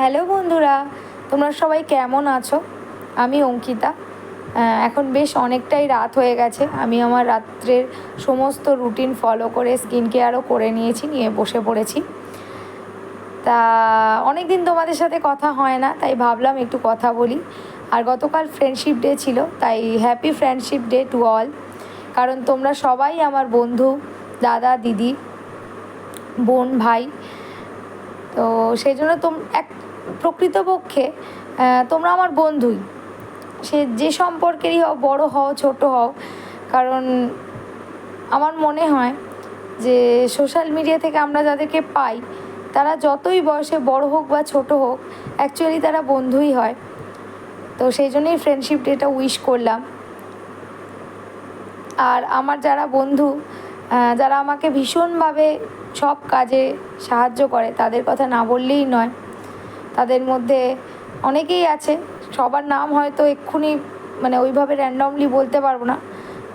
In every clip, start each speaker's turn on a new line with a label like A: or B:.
A: Hello বন্ধুরা, তোমরা সবাই কেমন আছো? আমি অঙ্কিতা। এখন বেশ অনেকটাই রাত হয়ে গেছে। আমি আমার রাত্রের সমস্ত রুটিন ফলো করে স্কিন কেয়ারও করে নিয়েছি, নিয়ে বসে পড়েছি। তা অনেক দিন তোমাদের সাথে কথা হয় না, তাই ভাবলাম একটু কথা বলি। আর গতকাল ফ্রেন্ডশিপ ডে ছিল, তাই happy friendship day to all কারণ তোমরা সবাই আমার বন্ধু, দাদা, দিদি, বোন, ভাই। তো সেই জন্য তোম এক প্রকৃতপক্ষে তোমরা আমার বন্ধুই। সে যে সম্পর্কেরই হও, বড় হও, ছোট হও, কারণ আমার মনে হয় যে সোশ্যাল মিডিয়া থেকে আমরা যাদেরকে পাই, তারা যতই বয়সে বড় হোক বা ছোট হোক অ্যাকচুয়ালি তারা বন্ধুই হয়। তো সেই জন্যই ফ্রেন্ডশিপ ডেটা উইশ করলাম। আর আমার যারা বন্ধু যারা আমাকে ভীষণভাবে সব কাজে সাহায্য করে, তাদের কথা না বললেই নয়। তাদের মধ্যে অনেকেই আছে। সবার নাম হয়তো এক্ষুনি মানে ওইভাবে র্যান্ডমলি বলতে পারব না।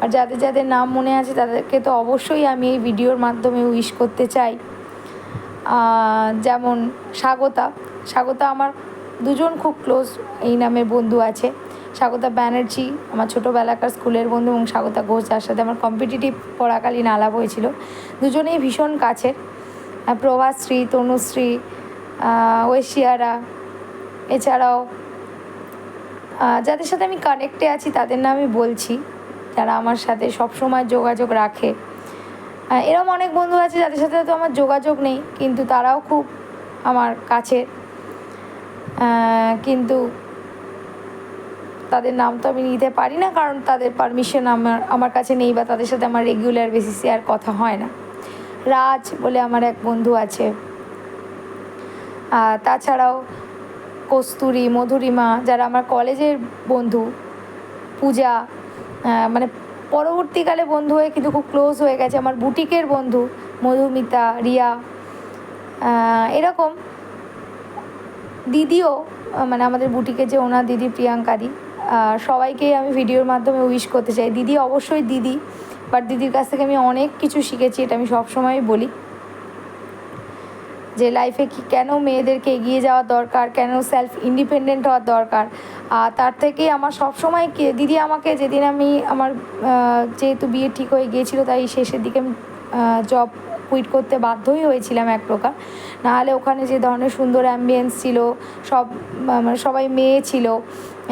A: আর যাদের যাদের নাম মনে আছে তাদেরকে তো অবশ্যই আমি এই ভিডিওর মাধ্যমে উইশ করতে চাই। যেমন স্বাগতা। স্বাগতা আমার দুজন খুব ক্লোজ এই নামের বন্ধু আছে। স্বাগতা ব্যানার্জি, আমার ছোটোবেলাকার স্কুলের বন্ধু এবং স্বাগতা ঘোষ, যার সাথে আমার কম্পিটিটিভ পড়াকালীন আলাপ হয়েছিল। দুজনেই ভীষণ কাছের। প্রভাশ্রী, তনুশ্রী আহ, ঐশিয়ারা এছাড়াও যাদের সাথে আমি কানেক্টে আছি তাদের নাম আমি বলছি যারা আমার সাথে সবসময় যোগাযোগ রাখে। এরম অনেক বন্ধু আছে যাদের সাথে তো আমার যোগাযোগ নেই কিন্তু তারাও খুব আমার কাছে। কিন্তু তাদের নাম তো আমি নিতে পারি না কারণ তাদের পারমিশন আমার আমার কাছে নেই বা তাদের সাথে আমার রেগুলার বেসিসে আর কথা হয় না। রাজ বলে আমার এক বন্ধু আছে। তাছাড়াও কস্তুরী মধুরিমা যারা আমার কলেজের বন্ধু পূজা মানে পরবর্তীকালে বন্ধু হয়ে কিন্তু খুব ক্লোজ হয়ে গেছে আমার বুটিকের বন্ধু মধুমিতা রিয়া এরকম দিদিও মানে আমাদের বুটিকে যে ওনার দিদি প্রিয়াঙ্কাদি আহ, সবাইকেই আমি ভিডিওর মাধ্যমে উইশ করতে চাই। দিদি অবশ্যই দিদি বাট দিদির কাছ থেকে আমি অনেক কিছু শিখেছি এটা আমি সবসময় বলি। যে লাইফে কি কেন মেয়েদেরকে এগিয়ে যাওয়া দরকার, কেন সেলফ ইন্ডিপেন্ডেন্ট হওয়ার দরকার? আর তার থেকেই আমার সবসময় দিদি আমাকে যেদিন আমি আমার যেহেতু বিয়ে ঠিক হয়ে গিয়েছিল, তাই শেষের দিকে আমি জব কুইট করতে বাধ্যই হয়েছিলাম এক প্রকার। নাহলে ওখানে যে ধরনের সুন্দর অ্যাম্বিয়েন্স ছিল, সব মানে সবাই মেয়ে ছিল,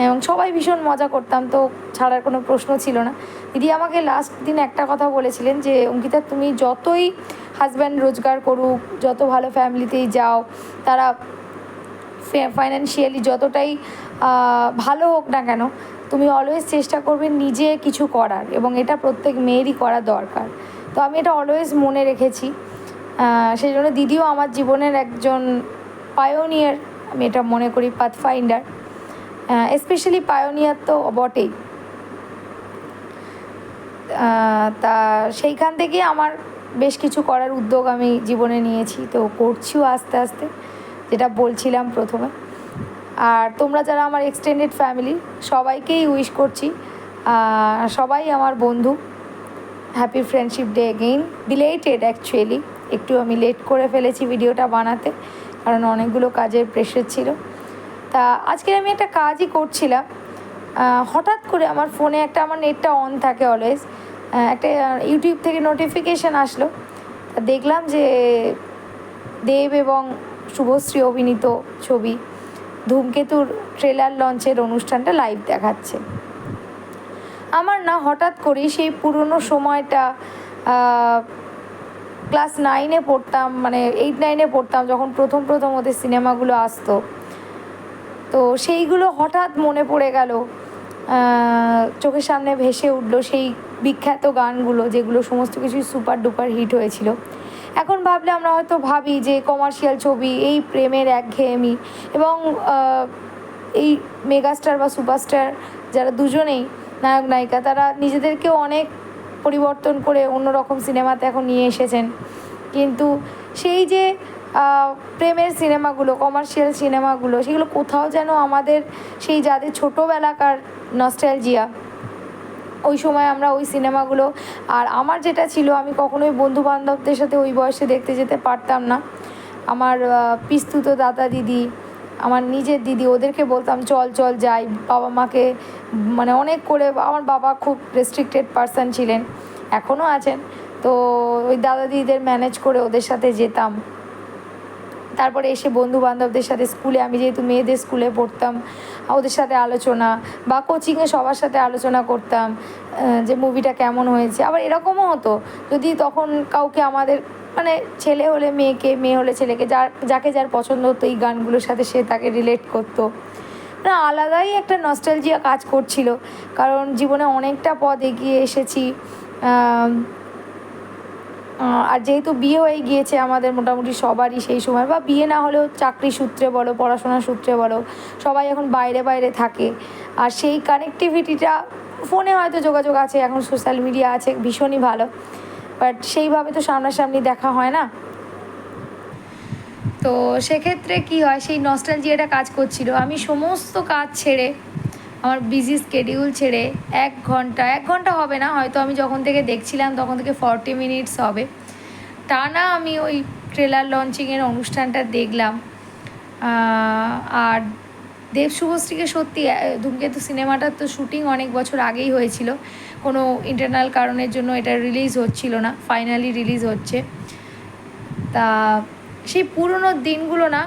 A: এবং সবাই ভীষণ মজা করতাম, তো ছাড়ার কোনো প্রশ্ন ছিল না। দিদি আমাকে লাস্ট দিন একটা কথা বলেছিলেন যে, অঙ্কিতা তুমি যতই হাজব্যান্ড রোজগার করুক, যত ভালো ফ্যামিলিতেই যাও, তারা ফাইন্যান্সিয়ালি যতটাই ভালো হোক না কেন, তুমি অলওয়েজ চেষ্টা করবে নিজে কিছু করার এবং এটা প্রত্যেক মেয়েরই করা দরকার। তো আমি এটা অলওয়েজ মনে রেখেছি। সেই জন্য দিদিও আমার জীবনের একজন পায়োনিয়ার আমি এটা মনে করি পাথ ফাইন্ডার স্পেশালি পায়োনিয়ার তো বটেই। তা সেইখান থেকে আমার বেশ কিছু করার উদ্যোগ আমি জীবনে নিয়েছি, তো করছিও আস্তে আস্তে, যেটা বলছিলাম প্রথমে। আর তোমরা যারা আমার এক্সটেন্ডেড ফ্যামিলি সবাইকেই উইশ করছি সবাই আমার বন্ধু happy friendship day again belated actually একটু আমি লেট করে ফেলেছি ভিডিওটা বানাতে, কারণ অনেকগুলো কাজের প্রেশার ছিল। তা আজকে আমি একটা কাজই করছিলাম হঠাৎ করে আমার ফোনে একটা, আমার নেটটা অন থাকে অলওয়েজ একটা ইউটিউব থেকে নোটিফিকেশান আসলো। দেখলাম যে দেব এবং শুভশ্রী অভিনীত ছবি ধূমকেতুর ট্রেলার লঞ্চের অনুষ্ঠানটা লাইভ দেখাচ্ছে। আমার না হঠাৎ করেই সেই পুরনো সময়টা ক্লাস নাইনে পড়তাম মানে এইট নাইনে পড়তাম, যখন প্রথম প্রথম ওদের সিনেমাগুলো আসতো। তো সেইগুলো হঠাৎ মনে পড়ে গেল চোখের সামনে ভেসে উঠল সেই বিখ্যাত গানগুলো, যেগুলো সমস্ত কিছুই সুপার ডুপার হিট হয়েছিল। এখন ভাবলে আমরা হয়তো ভাবি যে কমার্শিয়াল ছবি, এই প্রেমের একঘেয়েমি এবং এই মেগাস্টার বা সুপারস্টার যারা দুজনেই নায়ক, নায়িকা, তারা নিজেদেরকেও অনেক পরিবর্তন করে অন্যরকম সিনেমাতে এখন নিয়ে এসেছেন। কিন্তু সেই যে প্রেমের সিনেমাগুলো কমার্শিয়াল সিনেমাগুলো, সেগুলো কোথাও যেন আমাদের সেই যাদের ছোটোবেলাকার নস্টালজিয়া ওই সময় আমরা ওই সিনেমাগুলো, আর আমার যেটা ছিল, আমি কখনোই বন্ধু বান্ধবদের সাথে ওই বয়সে দেখতে যেতে পারতাম না। আমার পিস্তুত দাদা দিদি, আমার নিজের দিদি, ওদেরকে বলতাম, চল চল যাই। বাবা মাকে মানে অনেক করে, আমার বাবা খুব রেস্ট্রিক্টেড পার্সন ছিলেন এখনও আছেন। তো ওই দাদা দিদিদের ম্যানেজ করে ওদের সাথে যেতাম। তারপরে এসে বন্ধু বান্ধবদের সাথে স্কুলে, আমি যেহেতু মেয়েদের স্কুলে পড়তাম, ওদের সাথে আলোচনা বা কোচিংয়ে সবার সাথে আলোচনা করতাম যে মুভিটা কেমন হয়েছে। আবার এরকমও হতো, যদি তখন কাউকে আমাদের মানে ছেলে হলে মেয়েকে, মেয়ে হলে ছেলেকে, যার, যাকে যার পছন্দ হতো, এই গানগুলোর সাথে সে তাকে রিলেট করতো। না আলাদাই একটা নস্টালজিয়া কাজ করছিল, কারণ জীবনে অনেকটা পথ এগিয়ে এসেছি আর যেহেতু বিয়ে হয়ে গিয়েছে আমাদের মোটামুটি সবারই সেই সময়, বা বিয়ে না হলেও চাকরি সূত্রে বলো পড়াশোনার সূত্রে বলো, সবাই এখন বাইরে বাইরে থাকে। আর সেই কানেকটিভিটিটা ফোনে হয়তো যোগাযোগ আছে, এখন সোশ্যাল মিডিয়া আছে, ভীষণই ভালো। বাট সেইভাবে তো সামনাসামনি দেখা হয় না। তো সেক্ষেত্রে কি হয়, সেই নস্টালজিয়াটা কাজ করছিল। আমি সমস্ত কাজ ছেড়ে আমার বিজি স্কেডিউল ছেড়ে এক ঘণ্টা এক ঘণ্টা হবে না, হয়তো আমি যখন থেকে দেখছিলাম তখন থেকে ফর্টি মিনিটস হবে। টানা আমি ওই ট্রেলার লঞ্চিংয়ের অনুষ্ঠানটা দেখলাম। আর দেব শুভশ্রীকে সত্যি ধূমকেতু সিনেমাটার তো শুটিং অনেক বছর আগেই হয়েছিল। কোনো ইন্টারনাল কারণের জন্য এটা রিলিজ হচ্ছিল না ফাইনালি রিলিজ হচ্ছে। তা সেই পুরনো দিনগুলো না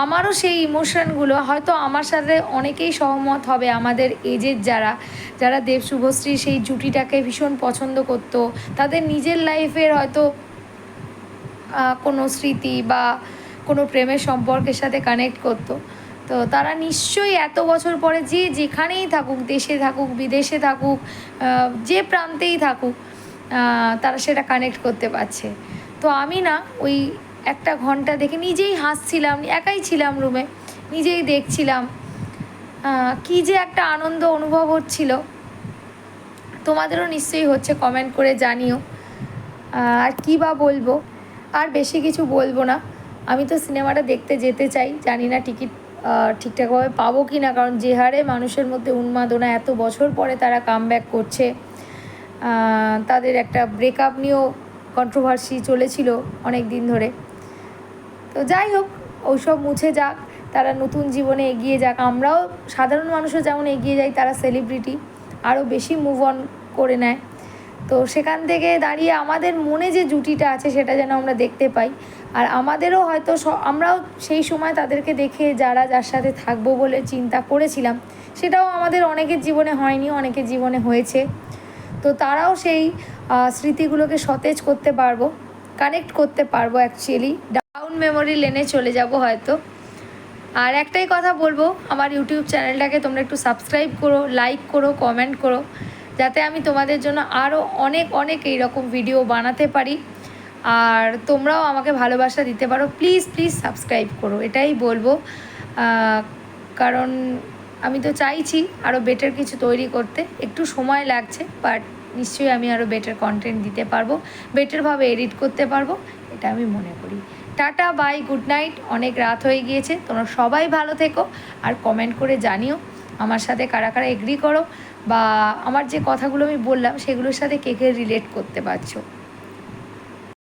A: আমারও সেই ইমোশনগুলো হয়তো আমার সাথে অনেকেই সহমত হবে আমাদের এজের যারা যারা দেব শুভশ্রী সেই জুটিটাকে ভীষণ পছন্দ করতো, তাদের নিজের লাইফের হয়তো কোনো স্মৃতি বা কোনো প্রেমের সম্পর্কের সাথে কানেক্ট করতো। তো তারা নিশ্চয়ই এত বছর পরে যে যেখানেই থাকুক, দেশে থাকুক, বিদেশে থাকুক যে প্রান্তেই থাকুক তারা সেটা কানেক্ট করতে পারছে। তো আমি না ওই একটা ঘণ্টা দেখে নিজেই হাসছিলাম, একাই ছিলাম রুমে নিজেই দেখছিলাম। কি যে একটা আনন্দ অনুভব হচ্ছিল। তোমাদেরও নিশ্চয়ই হচ্ছে কমেন্ট করে জানিও। আর কী বা বলব? আর বেশি কিছু বলব না। আমি তো সিনেমাটা দেখতে যেতে চাই, জানি না টিকিট ঠিকঠাকভাবে পাবো কি না কারণ যে হারে মানুষের মধ্যে উন্মাদনা এত বছর পরে তারা কাম করছে তাদের একটা ব্রেকআপ নিয়েও কন্ট্রোভার্সি চলেছিল অনেক দিন ধরে। তো যাই হোক ওইসব মুছে যাক, তারা নতুন জীবনে এগিয়ে যাক। আমরাও সাধারণ মানুষও যেমন এগিয়ে যাই, তারা সেলিব্রিটি আরও বেশি মুভ অন করে নেয়। তো সেখান থেকে দাঁড়িয়ে আমাদের মনে যে জুটিটা আছে, সেটা যেন আমরা দেখতে পাই। আর আমাদেরও হয়তো আমরাও সেই সময় তাদেরকে দেখে যারা যার সাথে থাকব বলে চিন্তা করেছিলাম, সেটাও আমাদের অনেকের জীবনে হয়নি, অনেকের জীবনে হয়েছে। তো তারাও সেই স্মৃতিগুলোকে সতেজ করতে পারব কানেক্ট করতে পারব অ্যাকচুয়ালি ডাউন মেমোরি লেনে চলে যাব হয়তো। আর একটাই কথা বলব, আমার ইউটিউব চ্যানেলটাকে তোমরা একটু সাবস্ক্রাইব করো লাইক করো কমেন্ট করো, যাতে আমি তোমাদের জন্য আরও অনেক অনেক এইরকম ভিডিও বানাতে পারি। আর তোমরাও আমাকে ভালোবাসা দিতে পারো প্লিজ প্লিজ সাবস্ক্রাইব করো, এটাই বলব। কারণ আমি তো চাইছি আরও বেটার কিছু তৈরি করতে, একটু সময় লাগছে বাট নিশ্চয়ই আমি আরও বেটার কন্টেন্ট দিতে পারব বেটারভাবে এডিট করতে পারব, এটা আমি মনে করি। টাটা বাই গুড নাইট অনেক রাত হয়ে গিয়েছে, তোমরা সবাই ভালো থেকো, আর কমেন্ট করে জানিও আমার সাথে কারা কারা এগ্রি করো, বা আমার যে কথাগুলো আমি বললাম, সেগুলোর সাথে কে কে রিলেট করতে পারছ।